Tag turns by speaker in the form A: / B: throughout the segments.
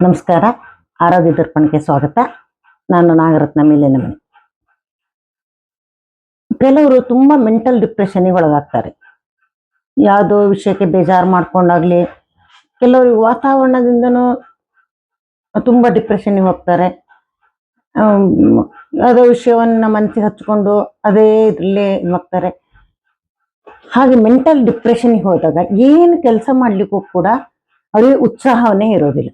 A: ನಮಸ್ಕಾರ. ಆರೋಗ್ಯ ದರ್ಪಣಕ್ಕೆ ಸ್ವಾಗತ. ನಾನು ನಾಗರತ್ನ ಮೇಲಿನ ಮನೆ ಕೆಲವರು ತುಂಬಾ ಮೆಂಟಲ್ ಡಿಪ್ರೆಷನ್ಗೆ ಒಳಗಾಗ್ತಾರೆ. ಯಾವುದೋ ವಿಷಯಕ್ಕೆ ಬೇಜಾರು ಮಾಡ್ಕೊಂಡಾಗ್ಲಿ, ಕೆಲವರು ವಾತಾವರಣದಿಂದನೂ ತುಂಬಾ ಡಿಪ್ರೆಷನ್ಗೆ ಹೋಗ್ತಾರೆ. ಯಾವುದೋ ವಿಷಯವನ್ನ ಮನಸ್ಸಿಗೆ ಹಚ್ಕೊಂಡು ಅದೇ ಇದ್ರಲ್ಲೇ ಇದ್ ಹೋಗ್ತಾರೆ. ಹಾಗೆ ಮೆಂಟಲ್ ಡಿಪ್ರೆಷನ್ಗೆ ಹೋದಾಗ ಏನು ಕೆಲಸ ಮಾಡ್ಲಿಕ್ಕೂ ಕೂಡ ಅವರಿಗೆ ಉತ್ಸಾಹವನ್ನೇ ಇರೋದಿಲ್ಲ.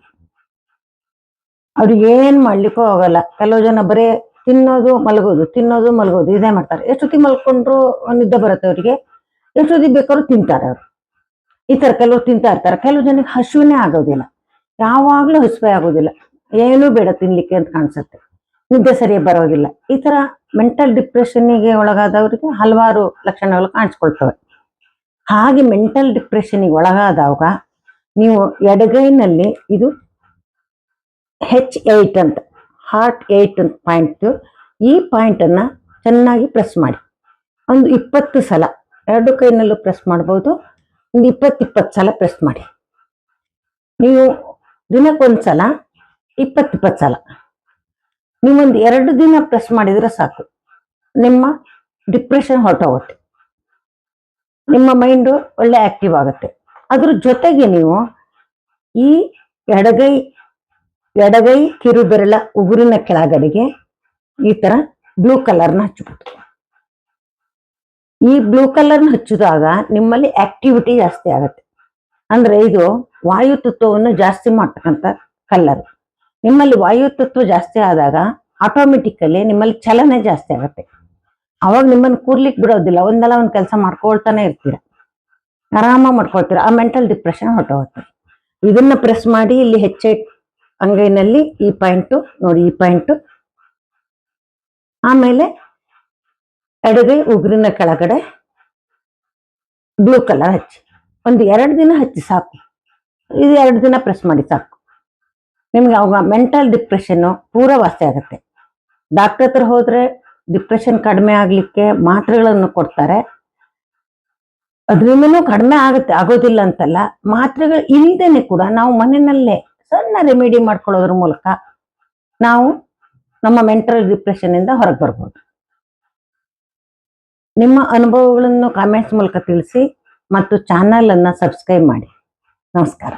A: ಅವ್ರಿಗೆ ಏನು ಮಾಡ್ಲಿಕ್ಕೂ ಆಗಲ್ಲ. ಕೆಲವು ಜನ ಬರೇ ತಿನ್ನೋದು ಮಲಗೋದು ತಿನ್ನೋದು ಮಲಗೋದು, ಇದೇ ಮಾಡ್ತಾರೆ. ಎಷ್ಟೊತ್ತಿ ಮಲ್ಕೊಂಡ್ರು ನಿದ್ದೆ ಬರುತ್ತೆ ಅವರಿಗೆ. ಎಷ್ಟೊತ್ತಿ ಬೇಕಾದ್ರೂ ತಿಂತಾರೆ ಅವರು. ಈ ಥರ ಕೆಲವರು ತಿಂತಾ ಇರ್ತಾರೆ. ಕೆಲವು ಜನಕ್ಕೆ ಹಸುವೇ ಆಗೋದಿಲ್ಲ. ಯಾವಾಗಲೂ ಹಸುವೆ ಆಗೋದಿಲ್ಲ. ಏನೂ ಬೇಡ ತಿನ್ಲಿಕ್ಕೆ ಅಂತ ಕಾಣಿಸುತ್ತೆ. ನಿದ್ದೆ ಸರಿಯಾಗಿ ಬರೋದಿಲ್ಲ. ಈ ತರ ಮೆಂಟಲ್ ಡಿಪ್ರೆಷನ್ನಿಗೆ ಒಳಗಾದವರಿಗೆ ಹಲವಾರು ಲಕ್ಷಣಗಳು ಕಾಣಿಸ್ಕೊಳ್ತವೆ. ಹಾಗೆ ಮೆಂಟಲ್ ಡಿಪ್ರೆಷನ್ಗೆ ಒಳಗಾದಾಗ ನೀವು ಎಡಗೈನಲ್ಲಿ ಇದು ಹೆಚ್ ಏಟ್ ಅಂತ ಹಾರ್ಟ್ ಏಟ್ ಪಾಯಿಂಟ್ ಈ ಪಾಯಿಂಟನ್ನು ಚೆನ್ನಾಗಿ ಪ್ರೆಸ್ ಮಾಡಿ. ಒಂದು ಇಪ್ಪತ್ತು ಸಲ, ಎರಡು ಕೈನಲ್ಲೂ ಪ್ರೆಸ್ ಮಾಡ್ಬೋದು, ಒಂದು ಇಪ್ಪತ್ತು ಇಪ್ಪತ್ತು ಸಲ ಪ್ರೆಸ್ ಮಾಡಿ. ನೀವು ದಿನಕ್ಕೊಂದು ಸಲ ಇಪ್ಪತ್ತು ಇಪ್ಪತ್ತು ಸಲ. ನೀವೊಂದು ಎರಡು ದಿನ ಪ್ರೆಸ್ ಮಾಡಿದರೆ ಸಾಕು. ನಿಮ್ಮ ಡಿಪ್ರೆಷನ್ ಹೊರಟೋಗುತ್ತೆ. ನಿಮ್ಮ ಮೈಂಡು ಒಳ್ಳೆ ಆಕ್ಟಿವ್ ಆಗುತ್ತೆ. ಅದ್ರ ಜೊತೆಗೆ ನೀವು ಈ ಎಡಗೈ ಎಡಗೈ ಕಿರುಬೆರಳ ಉಗುರಿನ ಕೆಳಗಡೆಗೆ ಈ ತರ ಬ್ಲೂ ಕಲರ್ನ ಹಚ್ಚಬಹುದು ಈ ಬ್ಲೂ ಕಲರ್ನ ಹಚ್ಚಿದಾಗ ನಿಮ್ಮಲ್ಲಿ ಆಕ್ಟಿವಿಟಿ ಜಾಸ್ತಿ ಆಗುತ್ತೆ. ಅಂದ್ರೆ ಇದು ವಾಯು ತತ್ವವನ್ನು ಜಾಸ್ತಿ ಮಾಡ್ತಕ್ಕಂಥ ಕಲರ್ ನಿಮ್ಮಲ್ಲಿ ವಾಯು ತತ್ವ ಜಾಸ್ತಿ ಆದಾಗ ಆಟೋಮೆಟಿಕಲಿ ನಿಮ್ಮಲ್ಲಿ ಚಲನೆ ಜಾಸ್ತಿ ಆಗುತ್ತೆ. ಅವಾಗ ನಿಮ್ಮನ್ನು ಕೂರ್ಲಿಕ್ಕೆ ಬಿಡೋದಿಲ್ಲ. ಒಂದಲ್ಲ ಒಂದು ಕೆಲಸ ಮಾಡ್ಕೊಳ್ತಾನೆ ಇರ್ತೀರ. ಆರಾಮ ಮಾಡ್ಕೊಳ್ತೀರ. ಆ ಮೆಂಟಲ್ ಡಿಪ್ರೆಷನ್ ಹೊರಟೋಗುತ್ತೆ. ಇದನ್ನ ಪ್ರೆಸ್ ಮಾಡಿ ಇಲ್ಲಿ ಹೆಚ್ಚೆ ಅಂಗೈನಲ್ಲಿ ಈ ಪಾಯಿಂಟು ನೋಡಿ ಈ ಪಾಯಿಂಟು ಆಮೇಲೆ ಎಡಗೈ, ಉಗುರಿನ ಕೆಳಗಡೆ ಬ್ಲೂ ಕಲರ್ ಹಚ್ಚಿ. ಒಂದು ಎರಡು ದಿನ ಹಚ್ಚಿ ಸಾಕು. ಇದು ಎರಡು ದಿನ ಪ್ರೆಸ್ ಮಾಡಿ ಸಾಕು. ನಿಮ್ಗೆ ಅವಾಗ ಮೆಂಟಲ್ ಡಿಪ್ರೆಷನ್ನು ಪೂರ ವಾಸಿ ಆಗುತ್ತೆ. ಡಾಕ್ಟರ್ ಹತ್ರ ಹೋದ್ರೆ ಡಿಪ್ರೆಷನ್ ಕಡಿಮೆ ಆಗಲಿಕ್ಕೆ ಮಾತ್ರೆಗಳನ್ನು ಕೊಡ್ತಾರೆ. ಅದರಿಂದನೂ ಕಡಿಮೆ ಆಗುತ್ತೆ, ಆಗೋದಿಲ್ಲ ಅಂತಲ್ಲ. ಮಾತ್ರೆಗಳು ಇಲ್ಲದೇನೆ ಕೂಡ ನಾವು ಮನೆಯಲ್ಲೇ ಸಣ್ಣ ರೆಮಿಡಿ ಮಾಡ್ಕೊಳ್ಳೋದ್ರ ಮೂಲಕ ನಾವು ನಮ್ಮ ಮೆಂಟಲ್ ಡಿಪ್ರೆಷನ್ ಇಂದ ಹೊರಗೆ ಬರ್ಬೋದು. ನಿಮ್ಮ ಅನುಭವಗಳನ್ನು ಕಾಮೆಂಟ್ಸ್ ಮೂಲಕ ತಿಳಿಸಿ ಮತ್ತು ಚಾನಲನ್ನು ಸಬ್ಸ್ಕ್ರೈಬ್ ಮಾಡಿ. ನಮಸ್ಕಾರ.